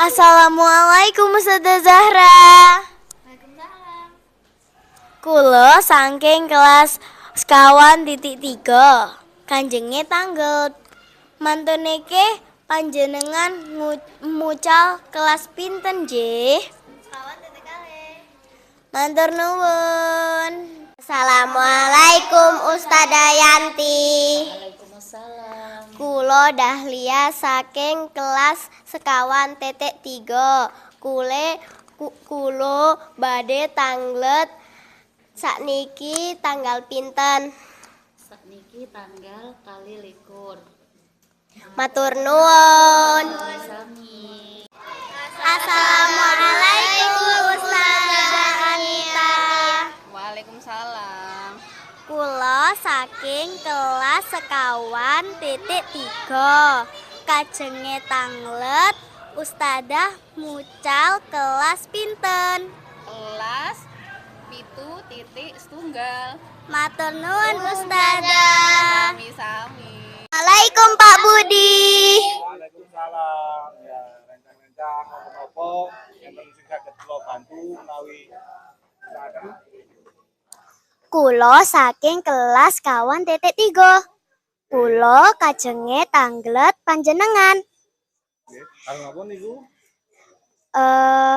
Assalamualaikum Ustazah Zahra. Kulo saking kelas sekawan titik tiga. Kanjenge tanggal mantuneke panjenengan ngu- mucal kelas pinten nggih? Matur nuwun. Assalamualaikum Ustazah Kulo Dahlia saking kelas sekawan titik tiga. Kule ku- kulo bade tanglet sakniki tanggal pinten. Sakniki tanggal kali likur. Matur nuwun. Assalamualaikum Kulo saking kelas sekawan titik tiga. Kajenge tanglet Ustazah mucal kelas pinten. Kelas pitu titik setunggal. Matur nuwun Ustazah. Sami-sami. Assalamualaikum Pak Budi. Waalaikumsalam. Ya, rencang-rencang apa yang penting sing saged kula bantu menawi silakan. Kulo saking kelas kawan titik tiga. Kulo kajenge tanglet panjenengan. Nggih, napa niku? Eh